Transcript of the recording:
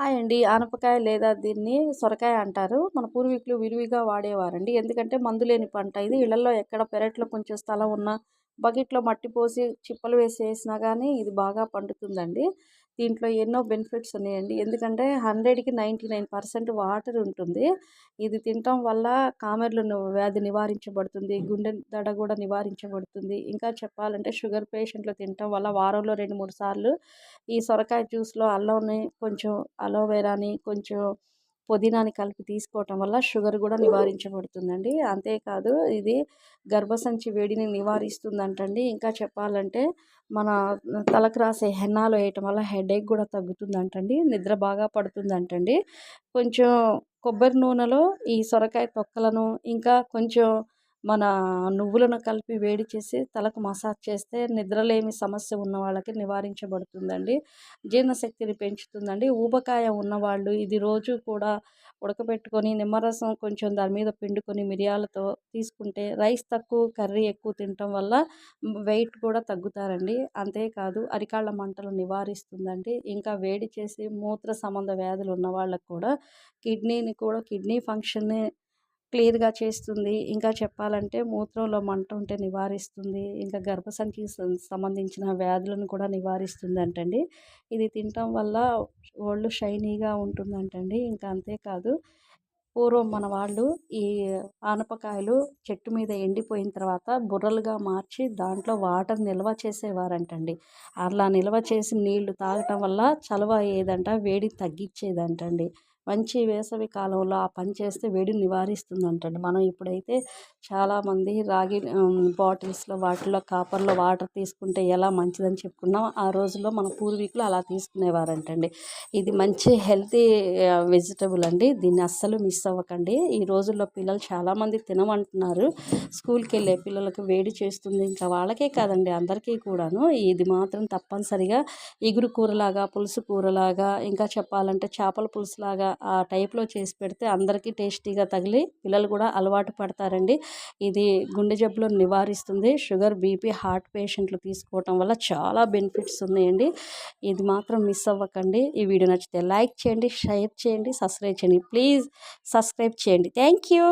Hi అండి. ఆనపకాయ లేదా దీన్ని సొరకాయ అంటారు. మన పూర్వీకులు విరివిగా వాడేవారండి. ఎందుకంటే మందు లేని పంట ఇది. ఇళ్ళలో ఎక్కడ పెరట్లో కొంచెం స్థలం ఉన్నా బకెట్లో మట్టి పోసి చిప్పలు వేసి వేసినా కానీ ఇది బాగా పండుతుందండి. దీంట్లో ఎన్నో బెనిఫిట్స్ ఉన్నాయండి. ఎందుకంటే హండ్రెడ్కి నైంటీ నైన్ పర్సెంట్ వాటర్ ఉంటుంది. ఇది తినటం వల్ల కామెర్లు వ్యాధి నివారించబడుతుంది. గుండె దడ కూడా నివారించబడుతుంది. ఇంకా చెప్పాలంటే షుగర్ పేషెంట్లు తినటం వల్ల వారంలో రెండు మూడు సార్లు ఈ సొరకాయ జ్యూస్లో అల్లంని కొంచెం అలోవెరాని కొంచెం పుదీనాని కలిపి తీసుకోవటం వల్ల షుగర్ కూడా నివారించబడుతుందండి. అంతేకాదు ఇది గర్భసంచి వేడిని నివారిస్తుందంటండి. ఇంకా చెప్పాలంటే మన తలకు రాసే హెన్నాలు వేయటం వల్ల హెడేక్ కూడా తగ్గుతుందంటండి. నిద్ర బాగా పడుతుందంటండి. కొంచెం కొబ్బరి నూనెలో ఈ సొరకాయ తొక్కలను ఇంకా కొంచెం మన నువ్వులను కలిపి వేడి చేసి తలకు మసాజ్ చేస్తే నిద్రలేమి సమస్య ఉన్న వాళ్ళకి నివారించబడుతుందండి. జీర్ణశక్తిని పెంచుతుందండి. ఊబకాయ ఉన్నవాళ్ళు ఇది రోజు కూడా ఉడకబెట్టుకొని నిమ్మరసం కొంచెం దాని మీద పిండుకొని మిరియాలతో తీసుకుంటే రైస్ తక్కువ కర్రీ ఎక్కువ తినటం వల్ల వెయిట్ కూడా తగ్గుతారండి. అంతేకాదు అరికాళ్ళ మంటలు నివారిస్తుందండి. ఇంకా వేడి చేసి మూత్ర సంబంధ వ్యాధులు ఉన్న వాళ్ళకు కూడా కిడ్నీని కూడా కిడ్నీ ఫంక్షన్ని క్లియర్గా చేస్తుంది. ఇంకా చెప్పాలంటే మూత్రంలో మంట ఉంటే నివారిస్తుంది. ఇంకా గర్భసంఖ్య సంబంధించిన వ్యాధులను కూడా నివారిస్తుంది అంటండి ఇది తినటం వల్ల ఒళ్ళు షైనీగా ఉంటుందంటండి. ఇంకా అంతేకాదు పూర్వం మన వాళ్ళు ఈ ఆనపకాయలు చెట్టు మీద ఎండిపోయిన తర్వాత బుర్రలుగా మార్చి దాంట్లో వాటర్ నిల్వ చేసేవారంటండి. అలా నిల్వ చేసి నీళ్ళు తాగటం వల్ల చలవ అయ్యేదంట వేడి తగ్గించేదంటండి మంచి వేసవి కాలంలో ఆ పని చేస్తే వేడిని నివారిస్తుందంటండి. మనం ఇప్పుడైతే చాలామంది రాగి బాటిల్స్లో వాటిలో కాపర్లో వాటర్ తీసుకుంటే ఎలా మంచిదని చెప్పుకున్నాం. ఆ రోజుల్లో మన పూర్వీకులు అలా తీసుకునేవారంటండి. ఇది మంచి హెల్తీ వెజిటబుల్ అండి. దీన్ని అస్సలు మిస్ అవ్వకండి. ఈ రోజుల్లో పిల్లలు చాలామంది తినమంటున్నారు. స్కూల్కి వెళ్ళే పిల్లలకు వేడి చేస్తుంది ఇంకా వాళ్ళకే కాదండి అందరికీ కూడాను. ఇది మాత్రం తప్పనిసరిగా ఇగురు కూరలాగా పులుసు కూరలాగా ఇంకా చెప్పాలంటే చేపల పులుసులాగా ఆ టైప్లో చేసి పెడితే అందరికీ టేస్టీగా తగిలి పిల్లలు కూడా అలవాటు పడతారండి. ఇది గుండె జబ్బులను నివారిస్తుంది. షుగర్ బీపీ హార్ట్ పేషెంట్లు తీసుకోవటం వల్ల చాలా బెనిఫిట్స్ ఉన్నాయండి. ఇది మాత్రం మిస్ అవ్వకండి. ఈ వీడియో నచ్చితే లైక్ చేయండి షేర్ చేయండి సబ్స్క్రైబ్ చేయండి. ప్లీజ్ సబ్స్క్రైబ్ చేయండి. Thank you